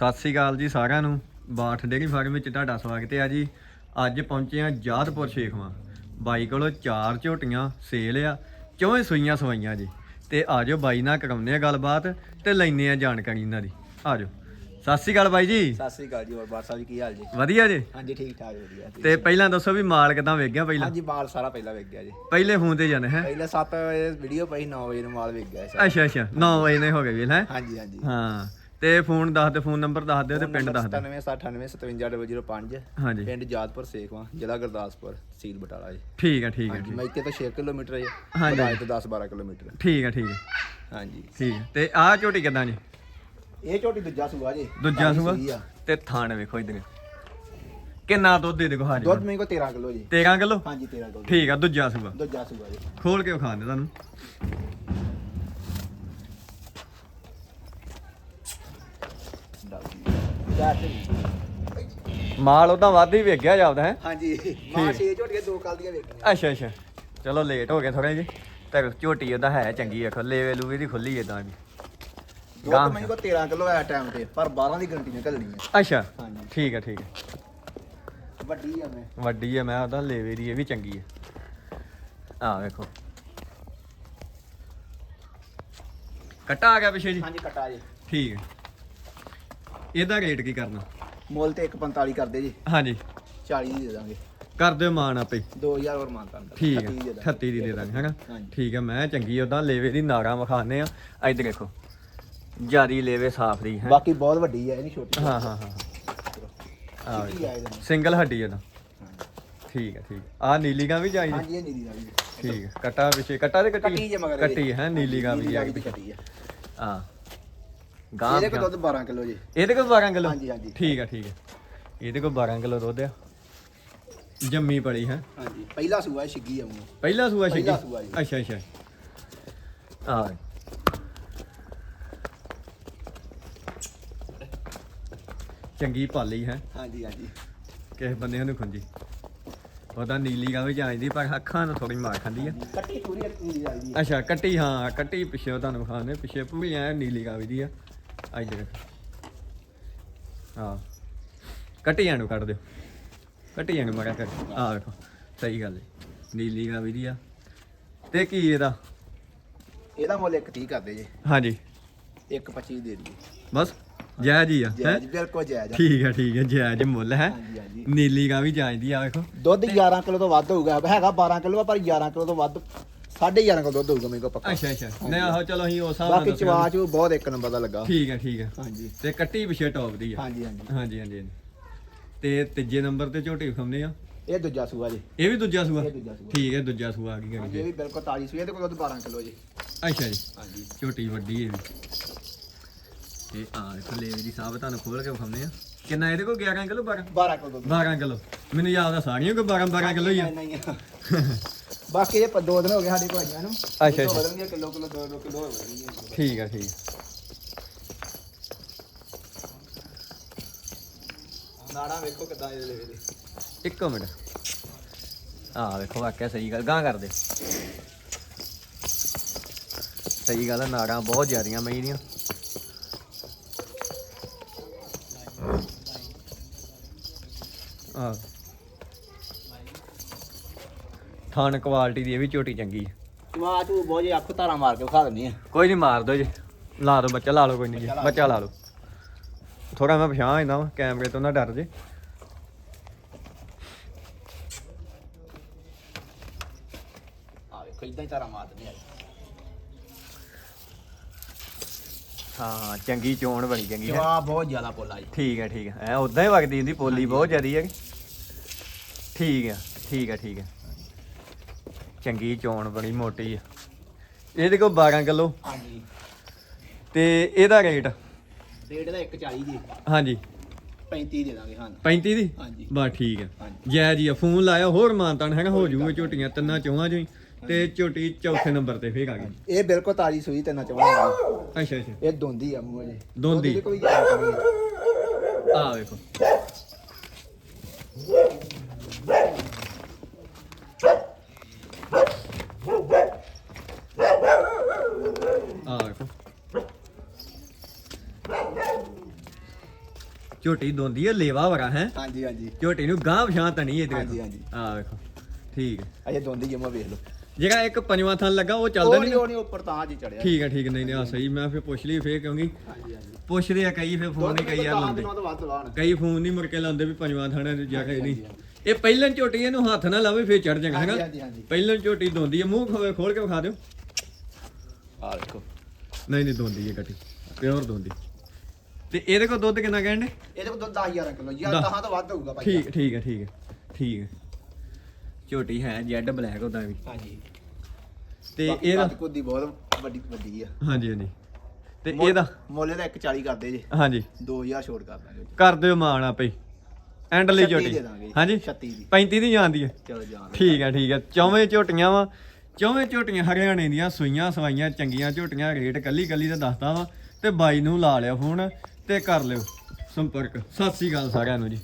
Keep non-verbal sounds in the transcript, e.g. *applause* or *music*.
ਸਤਿ ਸ੍ਰੀ ਅਕਾਲ ਜੀ ਸਾਰਿਆਂ ਨੂੰ। ਬਾਠ ਡੇਰੀ ਫਾਰਮ ਵਿੱਚ ਤੁਹਾਡਾ ਸਵਾਗਤ ਹੈ ਜੀ। ਅੱਜ ਪਹੁੰਚੇ ਆ ਜਾਦਪੁਰ ਸ਼ੇਖਵਾ ਬਾਈ ਕੋਲੋਂ ਚਾਰ ਝੋਟੀਆਂ ਸੇਲ ਆ ਚੌਵੇਂ ਸੂਈਆਂ ਸਵਾਈਆਂ ਜੀ। ਤੇ ਆਜੋ ਬਾਈ ਨਾਲ ਕਰਾਉਂਦੇ ਆ ਗੱਲਬਾਤ ਤੇ ਲੈਨੇ ਆ ਜਾਣਕਾਰੀ ਇਹਨਾਂ ਦੀ। ਆਜੋ। ਸਤਿ ਸ੍ਰੀ ਅਕਾਲ ਬਾਈ ਜੀ। ਸਤਿ ਸ੍ਰੀ ਅਕਾਲ ਜੀ ਹੋਰ ਬਾਤ ਸਾਹਿਬ ਜੀ ਕੀ ਹਾਲ ਜੀ? ਵਧੀਆ ਜੀ। ਹਾਂਜੀ ਠੀਕ ਠਾਕ ਵਧੀਆ। ਤੇ ਪਹਿਲਾਂ ਦੱਸੋ ਵੀ ਮਾਲ ਕਿਦਾਂ ਵੇਖ ਗਿਆ ਪਹਿਲਾਂ? ਹਾਂਜੀ ਮਾਲ ਸਾਰਾ ਪਹਿਲਾਂ ਵੇਖ ਗਿਆ ਜੀ। ਪਹਿਲੇ ਫੋਨ ਤੇ ਜਾਣੇ ਹੈ? ਪਹਿਲਾਂ 7 ਵਜੇ ਵੀਡੀਓ ਪਈ 9 ਵਜੇ ਨੂੰ ਮਾਲ ਵੇਖ ਗਿਆ ਸੀ ਅੱਛਾ ਅੱਛਾ। 9 ਵਜੇ ਨੇ ਹੋ ਗਏ ਵੀ ਹੈ ਹਾਂਜੀ ਹਾਂਜੀ। ਹਾਂ। ਤੇ ਫੋਨ ਦੱਸ ਦੇ ਫੋਨ ਨੰਬਰ ਦੱਸ ਦਿਓ ਤੇ ਪਿੰਡ ਦੱਸ ਦਿਓ। 9798 ਹਾਂਜੀ। ਪਿੰਡ ਜਾਦਪੁਰ ਸੇਖਵਾ ਜ਼ਿਲ੍ਹਾ ਗੁਰਦਾਸਪੁਰ ਤਹਿਸੀਲ ਬਟਾਲਾ ਜੀ। ਠੀਕ ਹੈ ਠੀਕ ਹੈ ਮੈਂ ਇੱਥੇ ਤੋਂ 6 ਕਿਲੋਮੀਟਰ ਹੈ। ਹਾਂਜੀ। ਤੋਂ 10 12 ਕਿਲੋਮੀਟਰ ਠੀਕ ਹੈ ਠੀਕ ਹੈ ਹਾਂਜੀ। ਠੀਕ ਹੈ ਤੇ ਆਹ ਝੋਟੀ ਕਿਦਾਂ ਜੀ? ਇਹ ਝੋਟੀ ਦੂਜਾ ਸੂਆ ਜੀ। ਦੂਜਾ ਸੂਆ। ਤੇ ਥਾਣ ਵੇਖੋ ਇਧਰ ਕਿੰਨਾ ਦੁੱਧ ਦੇ ਦੇਖੋ ਹਾਜੀ ਦੁੱਧ ਮੇਰੇ ਕੋ 13 ਕਿਲੋ ਜੀ। 13 ਕਿਲੋ? ਹਾਂਜੀ 13 ਕਿਲੋ। ਠੀਕ ਆ ਦੂਜਾ ਸੂਆ। ਦੂਜਾ ਸੂਆ ਜੀ। ਖੋਲ ਕੇ ਵਿਖਾ ਦੇ ਤੁਹਾਨੂੰ। ਮਾਲ ਉਹਦਾ ਵੱਧ ਹੀ ਵੇਖ ਗਿਆ ਜਾਪਦਾ ਹੈ? ਹਾਂਜੀ ਮਾਂ ਛੇ ਝੋਟੀਆਂ ਦੋ ਕੱਲ ਦੀਆਂ ਵੇਖੀਆਂ ਅੱਛਾ ਅੱਛਾ। ਚਲੋ ਲੇਟ ਹੋ ਗਏ ਥੋੜੇ ਜੀ ਤੇ ਝੋਟੀ ਉਹਦਾ ਹੈ ਚੰਗੀ ਆ ਲੇਵੇ ਲੂਵੇ ਦੀ ਖੁੱਲੀ ਏਦਾਂ ਦੀ। ਗਾਂ। ਦੁੱਧ ਮੇਰੇ ਕੋ 13 ਕਿਲੋ ਆ ਟਾਈਮ ਤੇ ਪਰ 12 ਦੀ ਗਰੰਟੀ ਨਿਕਲਣੀ ਹੈ ਅੱਛਾ ਹਾਂਜੀ। ਠੀਕ ਹੈ ਠੀਕ ਹੈ ਵੱਡੀ ਆ ਮੈਂ। ਵੱਡੀ ਹੈ ਮੈਂ ਉਹਦਾ ਲੇਵੇ ਦੀ ਇਹ ਵੀ ਚੰਗੀ ਹੈ ਆ ਵੇਖੋ। ਕੱਟਾ ਆ ਗਿਆ ਪਿੱਛੇ ਜੀ? ਹਾਂਜੀ ਕਟਾ ਜੀ। ਠੀਕ ਹੈ ਇਹਦਾ ਰੇਟ ਕੀ ਕਰਨਾ? ਮੁੱਲ ਤੇ 145 ਕਰਦੇ ਜੀ। ਹਾਂਜੀ। 40 ਦੀ ਦੇ ਦਾਂਗੇ। ਕਰ ਦਿਓ ਮਾਨ ਆਪੇ। 2000 ਹੋਰ ਮਾਨਤਾ ਅੰਦਰ ਠੀਕ 38 ਦੇ ਹੈ ਦਾਂਗੇ। 38 ਦੀ ਦੇ ਦਾਂਗੇ ਹੈਨਾ? ਹਾਂਜੀ। ਠੀਕ ਹੈ ਮੈਂ ਚੰਗੀ ਉਹਦਾ ਲੇਵੇ ਦੀ ਨਾਰਾਂ ਵਿਖਾਣੇ ਆ। ਇੱਧਰ ਦੇਖੋ ਜਿਆਦੀ ਲੇਵੇ ਸਾਫ਼ ਦੀ ਹੈ? ਬਾਕੀ ਬਹੁਤ ਵੱਡੀ ਹੈ ਇਹ ਨਹੀਂ ਛੋਟੀ। ਹਾਂ ਹਾਂ ਹਾਂ ਆ ਆ। ਸਿੰਗਲ ਹੱਡੀ ਇਹਦਾ। ਠੀਕ ਹੈ ਠੀਕ। ਆ ਨੀਲੀ ਗਾਂ ਵੀ ਚਾਹੀਦੀ? ਹਾਂਜੀ ਇਹ ਨੀਲੀ ਦਾ ਵੀ। ਠੀਕ ਹੈ ਕੱਟਾ ਪਿੱਛੇ ਕੱਟਾ ਤੇ ਕੱਟੀ? ਕੱਟੀ ਜੇ ਮਗਰ। ਕੱਟੀ ਹੈ ਨੀਲੀ ਗਾਂ ਵੀ ਹੈਗੀ ਦੀ ਹੈ ਹਾਂ। ਗਾਂ ਇਹਦੇ ਕੋਲ ਦੁੱਧ 12 ਕਿਲੋ ਜੀ। ਇਹਦੇ ਕੋਲ 12 ਕਿਲੋ? ਹਾਂਜੀ, ਹਾਂਜੀ। ਠੀਕ ਹੈ ਠੀਕ ਹੈ ਇਹਦੇ ਕੋਲ 12 ਕਿਲੋ ਦੁੱਧ ਆ। ਜੰਮੀ ਪੜੀ ਹੈ? ਹਾਂਜੀ ਪਹਿਲਾ ਸੂਆ ਛਿੱਗੀ ਆ ਪਹਿਲਾ ਸੂਆ ਛੱਗੀ? ਪਹਿਲਾ ਸੂਆ ਜੀ। ਅੱਛਾ ਅੱਛਾ। ਆ ਚੰਗੀ ਪਾਲੀ ਹੈ? ਹਾਂਜੀ ਹਾਂਜੀ। ਕਿਸੇ ਬੰਦੇ ਨੂੰ ਖੁੰਜੀ ਨੀਲੀ ਗਾਂ ਪਰ ਅੱਖਾਂ ਨੂੰ ਥੋੜੀ ਮਾਰ ਖਾਂਦੀ ਆ। ਕੱਟੀ ਪੂਰੀ ਜੀ ਅੱਛਾ ਕੱਟੀ ਹਾਂ ਕੱਟੀ ਪਿੱਛੇ ਤੁਹਾਨੂੰ ਵਿਖਾਉਂਦੇ ਪਿੱਛੇ ਪੂਰੀ ਐ ਨੀਲੀ ਗਾਂ ਵੀ ਦੀ ਆ। ਇੱਧਰ ਹਾਂ। ਕੱਟੀਆਂ ਨੂੰ ਕੱਢ ਦਿਓ। ਕੱਟੀਆਂ ਨੂੰ ਮਗਾ ਕਰ ਆ ਵੇਖੋ ਸਹੀ ਗੱਲ ਹੈ ਨੀਲੀ ਦੀ ਆ। ਤੇ ਕੀ ਇਹਦਾ? ਇਹਦਾ ਮੁੱਲ 130 ਕਰਦੇ ਜੀ। ਹਾਂਜੀ। 125 ਦੇ ਦਈਏ। ਬਸ ਜਾਇਜ਼ ਹੀ ਆ ਹੈ? ਜਾਇਜ਼ ਬਿਲਕੁਲ ਜਾਇਜ਼ ਆ। ਠੀਕ ਹੈ ਠੀਕ ਹੈ ਜਾਇਜ਼ ਮੁੱਲ ਹੈ। ਹਾਂਜੀ ਹਾਂਜੀ। ਨੀਲੀ ਗਾਂ ਵੀ ਜਾਂਦੀ ਆ ਵੇਖੋ। ਦੁੱਧ 11 ਕਿਲੋ ਤੋਂ ਵੱਧ ਹੋਊਗਾ। ਹੈਗਾ 12 ਕਿਲੋ ਪਰ 11 ਕਿਲੋ ਤੋਂ ਵੱਧ 11.5 ਕਿਲੋ ਦੁੱਧ ਹੋਊਗਾ ਮੇਰੇ ਕੋਲ ਪੱਕਾ। ਅੱਛਾ ਅੱਛਾ। ਨਹੀਂ ਆਹੋ ਚਲੋ ਅਸੀਂ ਉਸ ਹਿਸਾਬ ਨਾਲ ਬਾਕੀ ਦੱਸਿਆ। ਚਵਾ ਚੂ ਬਹੁਤ ਇੱਕ ਨੰਬਰ ਦਾ ਲੱਗਾ। ਠੀਕ ਹੈ ਠੀਕ ਹੈ ਹਾਂਜੀ। ਤੇ ਕੱਟੀ ਪਿੱਛੇ ਟੌਪ ਦੀ ਆ। ਹਾਂਜੀ ਹਾਂਜੀ। ਹਾਂਜੀ ਹਾਂਜੀ ਹਾਂਜੀ। ਤੇ ਤੀਜੇ ਨੰਬਰ ਤੇ ਝੋਟੀ ਵਿਖਾਉਂਦੇ ਆ। ਇਹ ਦੂਜਾ ਸੂਆ ਜੀ। ਇਹ ਵੀ ਦੂਜਾ ਸੂਆ? ਇਹ ਦੂਜਾ ਸੂਆ। ਠੀਕ ਹੈ ਦੂਜਾ ਸੂਆ ਆ ਗਈ ਹਾਂਜੀ ਇਹ ਵੀ ਬਿਲਕੁਲ ਤਾਜੀ ਸੂਈ ਇਹਦੇ ਕੋਲ ਦੁੱਧ 12 ਕਿਲੋ ਜੀ। ਅੱਛਾ ਜੀ। ਹਾਂਜੀ। ਝੋਟੀ ਵੱਡੀ ਹੈ ਤੇ ਆ ਥੱਲੇ ਦੀ ਸਾਹਬ ਤੁਹਾਨੂੰ ਖੋਲ ਕੇ ਵਿਖਾਉਂਦੇ ਆ। ਕਿੰਨਾ ਇਹਦੇ ਕੋਲ 11 ਕਿਲੋ 12 12 ਕਿਲੋ ਦੁੱਧ। 12 ਕਿਲੋ। ਮੈਨੂੰ ਯਾਦ ਆ ਸਾਰੀਆਂ ਕੋਈ 12 12 ਕਿਲੋ ਹੀ ਆ? ਨਹੀਂ, ਨਹੀਂ। *laughs* ਬਾਕੀ ਇਹ ਪ- ਦੋ ਦਿਨ ਹੋ ਗਏ ਸਾਡੇ ਭਾਈਆਂ ਨੂੰ ਅੱਛਾ, ਅੱਛਾ। ਕਿਲੋ ਕਿਲੋ ਦੋ ਦੋ ਕਿਲੋ ਹੋ ਵਧਣਗੀਆਂ ਠੀਕ ਆ ਠੀਕ ਆ। ਨਾੜਾ ਵੇਖੋ ਕਿਦਾਂ ਇਹਦੇ ਦੇ ਇੱਕੋ ਮਿੰਟ। ਆ ਵੇਖੋ ਵਾਕਿਆ ਸਹੀ ਗੱਲ ਗਾਂ ਕਰਦੇ। ਸਹੀ ਗੱਲ ਆ ਨਾੜਾਂ ਬਹੁਤ ਜ਼ਿਆਦੀਆਂ ਮਈ ਦੀਆਂ। ਆ ਥਾਨ ਕੁਆਲਿਟੀ ਦੀ ਇਹ ਵੀ ਝੋਟੀ ਚੰਗੀ ਹੈ ਚਵਾ ਤੂੰ ਬਹੁਤ ਜੇ ਅੱਖ ਧਾਰਾ ਮਾਰ ਕੇ ਵਿਖਾ ਦਿੰਦੀ ਆ। ਕੋਈ ਨਹੀਂ ਮਾਰ ਦੋ ਜੀ। ਲਾ ਦੋ ਬੱਚਾ ਲਾ ਲਓ ਕੋਈ ਨਹੀਂ ਜੀ। ਬੱਚਾ ਲਾ ਲਓ। ਥੋੜਾ ਮੈਂ ਪਛਾਣ ਜਾਂਦਾ ਵਾਂ ਕੈਮਰੇ ਤੋਂ ਨਾ ਡਰ ਜੇ। ਆ ਵੇਖੋ ਇਦਾਂ ਹੀ ਧਾਰਾ ਮਾਰ ਦਿੰਦੀ ਆ। ਹਾਂ ਹਾਂ ਚੰਗੀ ਚੋਣ ਬਣੀ ਚੰਗੀ ਹੈ। ਚਵਾ ਬਹੁਤ ਜ਼ਿਆਦਾ ਪੋਲਾ ਜੀ। ਠੀਕ ਹੈ ਠੀਕ ਹੈ। ਐ ਉਦਾਂ ਹੀ ਵਗਦੀ ਹੁੰਦੀ ਪੋਲੀ ਬਹੁਤ ਜ਼ਿਆਦੀ ਹੈ ਠੀਕ ਹੈ ਠੀਕ ਹੈ ਠੀਕ ਹੈ। ਚੰਗੀ ਚੋਣ ਬੜੀ ਮੋਟੀ ਹੈ ਇਹਦੇ ਕੋਲ 12 ਕਿਲੋ। ਹਾਂਜੀ। ਤੇ ਇਹਦਾ ਰੇਟ? ਰੇਟ ਦਾ 140 ਜੀ ਹਾਂਜੀ। 35 ਦੇ ਦਾਂਗੇ ਹਾਂ 35 ਦੀ? ਹਾਂਜੀ। ਬਸ ਠੀਕ ਹੈ ਜੈ ਜੀ ਆ ਫੋਨ ਲਾਇਆ ਹੋਰ ਮਾਨਤਾਨ ਹੈਗਾ ਹੋ ਜੂਗਾ ਝੋਟੀਆਂ ਤਿੰਨਾਂ ਚੋਹਾਂ ਚੋਂ ਹੀ। ਤੇ ਝੋਟੀ ਚੌਥੇ ਨੰਬਰ ਤੇ ਫੇਰ ਆ ਗਈ। ਇਹ ਬਿਲਕੁਲ ਤਾਜੀ ਸੂਈ ਤੇ ਨਾ ਚਵਾ ਅੱਛਾ ਅੱਛਾ। ਇਹ ਦੋਂਦੀ ਆ ਮੂੰਹ ਜੀ ਦੋਂਦੀ। ਆ। ਵੇਖੋ। ਆ ਵੇਖੋ ਝੋਟੀ ਦੋਂਦੀ ਹੈ ਲੇਵਾ ਵਰਾ ਹੈ? ਹਾਂਜੀ ਹਾਂਜੀ। ਝੋਟੀ ਨੂੰ ਗਾਂ ਪਛਾਂ ਤਾਂ ਨਹੀਂ ਇਹਦੇ ਹਾਂਜੀ, ਹਾਂਜੀ। ਆ ਵੇਖੋ ਠੀਕ ਹੈ ਅਜੇ ਦੋਂਦੀ ਜਮਾ ਵੇਖ ਲਓ। ਜਿਹੜਾ ਇੱਕ ਪੰਜਵਾਂ ਥਣ ਲੱਗਾ ਉਹ ਚੱਲਦਾ ਉਹ ਨਹੀਂ? ਨਹੀਂ ਉਹ ਨਹੀਂ ਉੱਪਰ ਤਾਂ ਜੀ ਚੜਿਆ। ਠੀਕ ਹੈ ਠੀਕ ਹੈ, ਨਹੀਂ ਨਹੀਂ ਆ ਸਹੀ। ਮੈਂ ਫਿਰ ਪੁੱਛ ਲਈ ਫੇਰ ਕਿਉਂਕਿ ਹਾਂਜੀ ਹਾਂਜੀ। ਪੁੱਛਦੇ ਆ ਕਈ ਫਿਰ ਫੋਨ ਨਹੀਂ ਕਈ ਯਾਰ ਲਾਉਂਦੇ। ਤੋਂ ਵੱਧ ਕਈ ਫੋਨ ਨਹੀਂ ਮੁੜ ਕੇ ਲਾਉਂਦੇ ਵੀ ਪੰਜਵਾਂ ਥਾਣਾ ਤੇ ਜਾ ਕੇ ਨਹੀਂ। ਇਹ ਪਹਿਲਾਂ ਝੋਟੀ ਇਹਨੂੰ ਹੱਥ ਨਾ ਲਾਵੇ ਫੇਰ ਚੜ ਜਾਗਾ ਹਾਂਜੀ ਹੈਗਾ ਹਾਂਜੀ ਹਾਂਜੀ। ਪਹਿਲਾਂ ਝੋਟੀ ਦੋਂਦੀ ਹੈ ਮੂੰਹ ਖੋਲ ਖੋਲ ਕੇ ਵਿਖਾ ਦਿਓ। ਆ ਦੇਖੋ। ਨਹੀਂ ਨਹੀਂ ਦੋਂਦੀ ਹੈ ਕੱਟੀ ਪਿਓਰ ਦੋਂਦੀ ਤੇ ਇਹਦੇ ਕੋਲ ਦੁੱਧ ਕਿੰਨਾ ਕਹਿੰਦੇ ਇਹਦੇ ਕੋਲ ਦੁੱਧ 10000 ਕਿਲੋ ਯਾਰ ਦਸ। ਦਹਾਂ ਤੋਂ ਵੱਧ ਹੋਊਗਾ ਭਾਈ। ਠੀਕ ਠੀਕ ਹੈ ਠੀਕ ਹੈ ਠੀਕ ਹੈ। ਝੋਟੀ ਹੈ ਜੈਡ ਬਲੈਕ ਉਹਦਾ ਵੀ। ਹਾਂਜੀ। ਤੇ ਇਹਦਾ ਕੱਦ ਦੀ ਬਹੁਤ ਵੱਡੀ ਵੱਡੀ ਆ। ਹਾਂਜੀ ਹਾਂਜੀ। ਤੇ ਇਹਦਾ ਮੁੱਲ ਇਹਦਾ 140 ਕਰਦੇ ਜੀ। ਹਾਂਜੀ। 2000 ਛੋੜ ਕਰ ਦਾਂਗੇ। ਕਰ ਦਿਓ ਮਾਣ ਆਪੇ। ਐਂਡ ਲਈ 36 ਝੋਟੀ। ਦੇ ਹਾਂਜੀ। 36 ਦੀ। 35 ਦੀ ਜਾਂਦੀ ਹੈ। ਚਲੋ ਜਾਣ ਠੀਕ ਹੈ ਠੀਕ ਹੈ। ਚੌਵੇਂ ਝੋਟੀਆਂ ਵਾ। ਚੌਵੇਂ ਝੋਟੀਆਂ ਹਰਿਆਣੇ ਦੀਆਂ ਸੂਈਆਂ ਸਵਾਈਆਂ, ਚੰਗੀਆਂ ਝੋਟੀਆਂ, ਰੇਟ ਕੱਲੀ ਕੱਲੀ ਦਾ ਦੱਸਦਾ ਵਾ। ਤੇ ਬਾਈ ਨੂੰ ਲਾ ਲਿਓ ਫੋਨ ਤੇ ਕਰ ਲਿਓ ਸੰਪਰਕ। ਸਤਿ ਸ੍ਰੀ ਅਕਾਲ ਸਾਰਿਆਂ ਨੂੰ ਜੀ।